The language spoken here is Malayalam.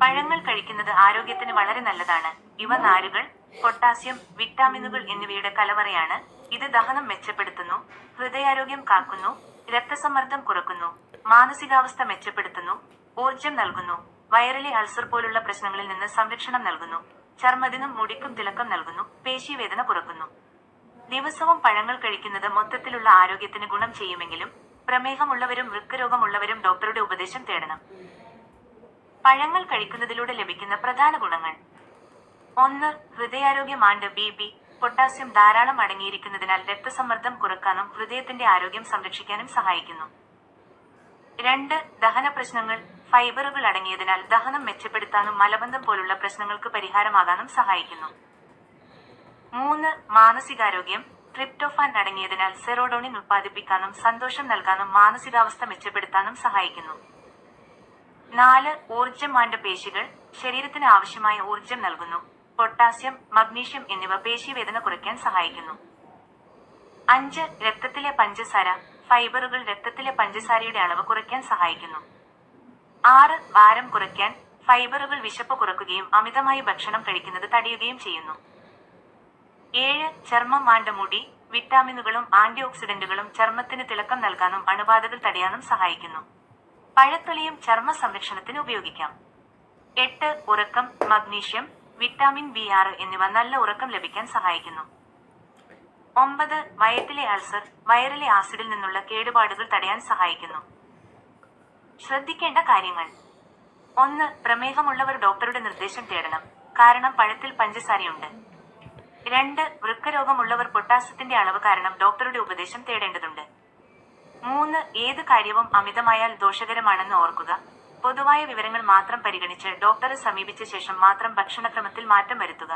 പഴങ്ങൾ കഴിക്കുന്നത് ആരോഗ്യത്തിന് വളരെ നല്ലതാണ്. ഇവ നാരുകൾ പൊട്ടാസ്യം വിറ്റാമിനുകൾ എന്നിവയുടെ കലവറയാണ്. ഇത് ദഹനം മെച്ചപ്പെടുത്തുന്നു ഹൃദയാരോഗ്യം കാക്കുന്നു രക്തസമ്മർദ്ദം കുറക്കുന്നു മാനസികാവസ്ഥ മെച്ചപ്പെടുത്തുന്നു ഊർജം നൽകുന്നു വയറിലെ അൾസർ പോലുള്ള പ്രശ്നങ്ങളിൽ നിന്ന് സംരക്ഷണം നൽകുന്നു ചർമ്മത്തിനും മുടിക്കും തിളക്കം നൽകുന്നു പേശീവേദന കുറക്കുന്നു. ദിവസവും പഴങ്ങൾ കഴിക്കുന്നത് മൊത്തത്തിലുള്ള ആരോഗ്യത്തിന് ഗുണം ചെയ്യുമെങ്കിലും പ്രമേഹമുള്ളവരും വൃക്കരോഗമുള്ളവരും ഡോക്ടറുടെ ഉപദേശം തേടണം. പഴങ്ങൾ കഴിക്കുന്നതിലൂടെ ലഭിക്കുന്ന പ്രധാന ഗുണങ്ങൾ. ഒന്ന് ഹൃദയാരോഗ്യമാണ്ട് ആൻഡ് ബി പി. പൊട്ടാസ്യം ധാരാളം അടങ്ങിയിരിക്കുന്നതിനാൽ രക്തസമ്മർദ്ദം കുറക്കാനും ഹൃദയത്തിന്റെ ആരോഗ്യം സംരക്ഷിക്കാനും സഹായിക്കുന്നു. രണ്ട് ദഹന പ്രശ്നങ്ങൾ ഫൈബറുകൾ അടങ്ങിയതിനാൽ ദഹനം മെച്ചപ്പെടുത്താനും മലബന്ധം പോലുള്ള പ്രശ്നങ്ങൾക്ക് പരിഹാരമാകാനും സഹായിക്കുന്നു. മൂന്ന് മാനസികാരോഗ്യം ട്രിപ്റ്റോഫാൻ അടങ്ങിയതിനാൽ സെറോഡോണിൻ ഉത്പാദിപ്പിക്കാനും സന്തോഷം നൽകാനും മാനസികാവസ്ഥ മെച്ചപ്പെടുത്താനും സഹായിക്കുന്നു. നാല് ഊർജം വേണ്ട പേശികൾ ശരീരത്തിന് ആവശ്യമായ ഊർജം നൽകുന്നു. പൊട്ടാസ്യം മഗ്നീഷ്യം എന്നിവ പേശീവേദന കുറയ്ക്കാൻ സഹായിക്കുന്നു. അഞ്ച് രക്തത്തിലെ പഞ്ചസാര ഫൈബറുകൾ രക്തത്തിലെ പഞ്ചസാരയുടെ അളവ് കുറയ്ക്കാൻ സഹായിക്കുന്നു. ആറ് ഭാരം കുറയ്ക്കാൻ ഫൈബറുകൾ വിശപ്പ് കുറക്കുകയും അമിതമായി ഭക്ഷണം കഴിക്കുന്നത് തടയുകയും ചെയ്യുന്നു. ഏഴ് ചർമ്മം മാണ്ട മുടി വിറ്റാമിനുകളും ആന്റി ഓക്സിഡന്റുകളും ചർമ്മത്തിന് തിളക്കം നൽകാനും അണുബാധകൾ തടയാനും സഹായിക്കുന്നു. പഴത്തൊലിയും ചർമ്മ സംരക്ഷണത്തിന് ഉപയോഗിക്കാം. എട്ട് ഉറക്കം മഗ്നീഷ്യം വിറ്റാമിൻ ബി ആറ് എന്നിവ നല്ല ഉറക്കം ലഭിക്കാൻ സഹായിക്കുന്നു. ഒമ്പത് വയറ്റിലെ അൾസർ വയറിലെ ആസിഡിൽ നിന്നുള്ള കേടുപാടുകൾ തടയാൻ സഹായിക്കുന്നു. ശ്രദ്ധിക്കേണ്ട കാര്യങ്ങൾ. ഒന്ന് പ്രമേഹമുള്ളവർ ഡോക്ടറുടെ നിർദ്ദേശം തേടണം. കാരണം പഴത്തിൽ പഞ്ചസാരയുണ്ട്. രണ്ട് വൃക്കരോഗമുള്ളവർ പൊട്ടാസ്യത്തിന്റെ അളവ് കാരണം ഡോക്ടറുടെ ഉപദേശം തേടേണ്ടതുണ്ട്. മൂന്ന് ഏത് കാര്യവും അമിതമായാൽ ദോഷകരമാണെന്ന് ഓർക്കുക. പൊതുവായ വിവരങ്ങൾ മാത്രം പരിഗണിച്ച് ഡോക്ടറെ സമീപിച്ച ശേഷം മാത്രം ഭക്ഷണക്രമത്തിൽ മാറ്റം വരുത്തുക.